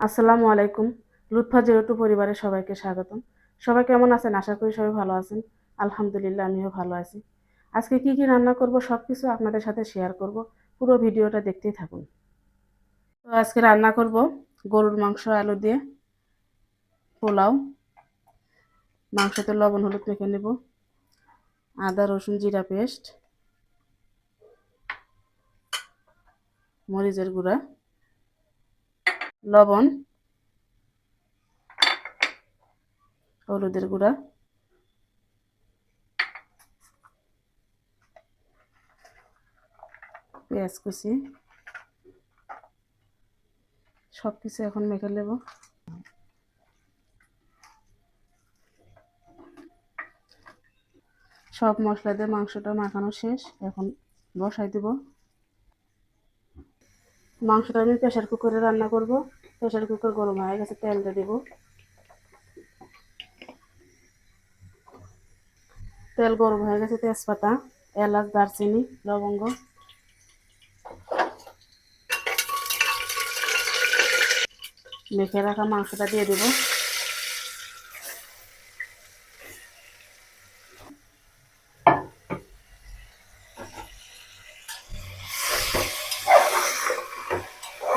আসসালামু আলাইকুম। লুৎফা জিরো পরিবারের সবাইকে স্বাগতম। সবাই কেমন আছেন? আশা করি সবাই ভালো আছেন। আলহামদুলিল্লাহ, আমিও ভালো আছি। আজকে কি কি রান্না করব সব কিছু আপনাদের সাথে শেয়ার করব। পুরো ভিডিওটা দেখতেই থাকুন। তো আজকে রান্না করব গরুর মাংস, আলু দিয়ে পোলাও। মাংসতে লবণ, হলুদ মেখে নেব। আদা, রসুন, জিরা পেস্ট। মরিচের গুঁড়া। লবণ, হলুদের গুঁড়া, পেঁয়াজ কুচি সব কিছু এখন মেখে নেব। সব মশলা দিয়ে মাংসটা মাখানো শেষ, এখন বসাই দেব। মাংসটা আমি প্রেশার কুকারে রান্না করব। প্রেশার কুকার গরম হয়ে গেছে তেলটা দেব। তেল গরম হয়ে গেছে, তেজপাতা, এলাচ, দারচিনি, লবঙ্গ। মেখে রাখা মাংসটা দিয়ে দেব।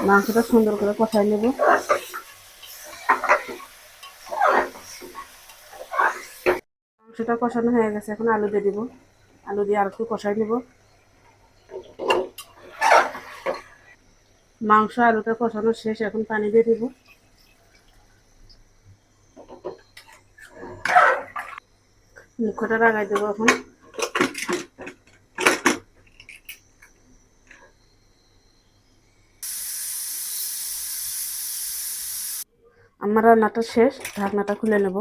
মাংসটা সুন্দর করে কষাই নেব। মাংসটা কষানো হয়ে গেছে, এখন আলু দিয়ে দিব। আলু দিয়ে আর একটু কষাই নেব। মাংস, আলুটা কষানো শেষ, এখন পানি দিয়ে দিব। মুখটা লাগাই দেবো এখন। আমার রান্নাটা শেষ ঢাকনাটা খুলে নেব।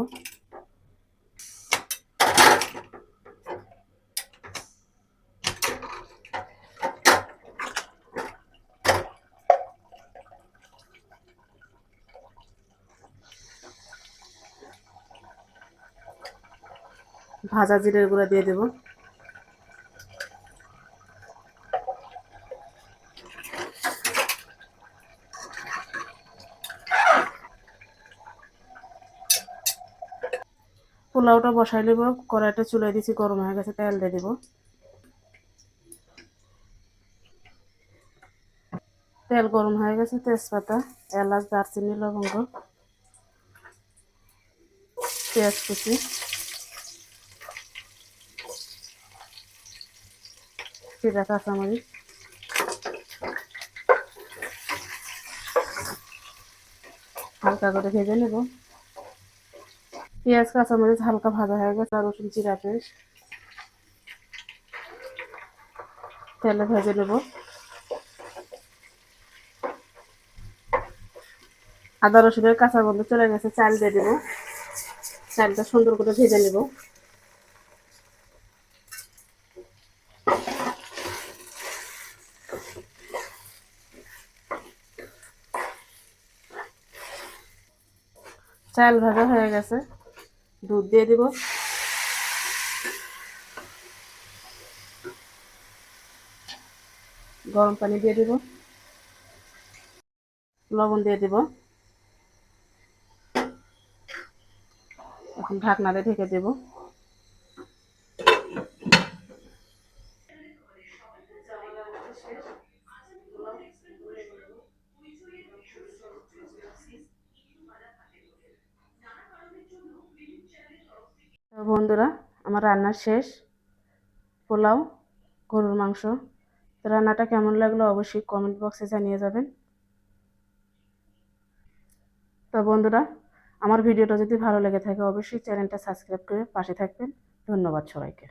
ভাজা জিরের গুঁড়া দিয়ে দেব। পোলাওটা বসাই নেব, কড়াইটা চুলাই দিছি, গরম হয়ে গেছে, তেল দিয়ে দেব। তেল গরম হয়ে গেছে, তেজপাতা, এলাচ, দারচিনি, লবঙ্গ, পেঁয়াজ কুচি। জিরা, কাঁচামরিচ। হালকা করে ভেজে নেব। পেঁয়াজ, কাঁচামরিচ হালকা ভাজা হয়ে গেছে আর রসুন জিরা পেস্ট তেলে ভেজে নেব। আদা, রসুনের কাঁচা গন্ধ চলে গেছে, চাল দিয়ে দেবো। চালটা সুন্দর করে ভেজে নেব। চাল ভাজা হয়ে গেছে। দুধ দিয়ে দেব। গরম পানি দিয়ে দেব। লবণ দিয়ে দেব। এখন ঢাকনাতে ঢেকে দেব। বন্ধুরা, আমার রান্না শেষ। পোলাও, গরুর মাংস। তো রান্নাটা কেমন লাগল অবশ্যই কমেন্ট বক্সে জানিয়ে যাবেন। তো বন্ধুরা, আমার ভিডিওটা যদি ভালো লেগে থাকে অবশ্যই চ্যানেলটা সাবস্ক্রাইব করে পাশে থাকবেন। ধন্যবাদ সবাইকে।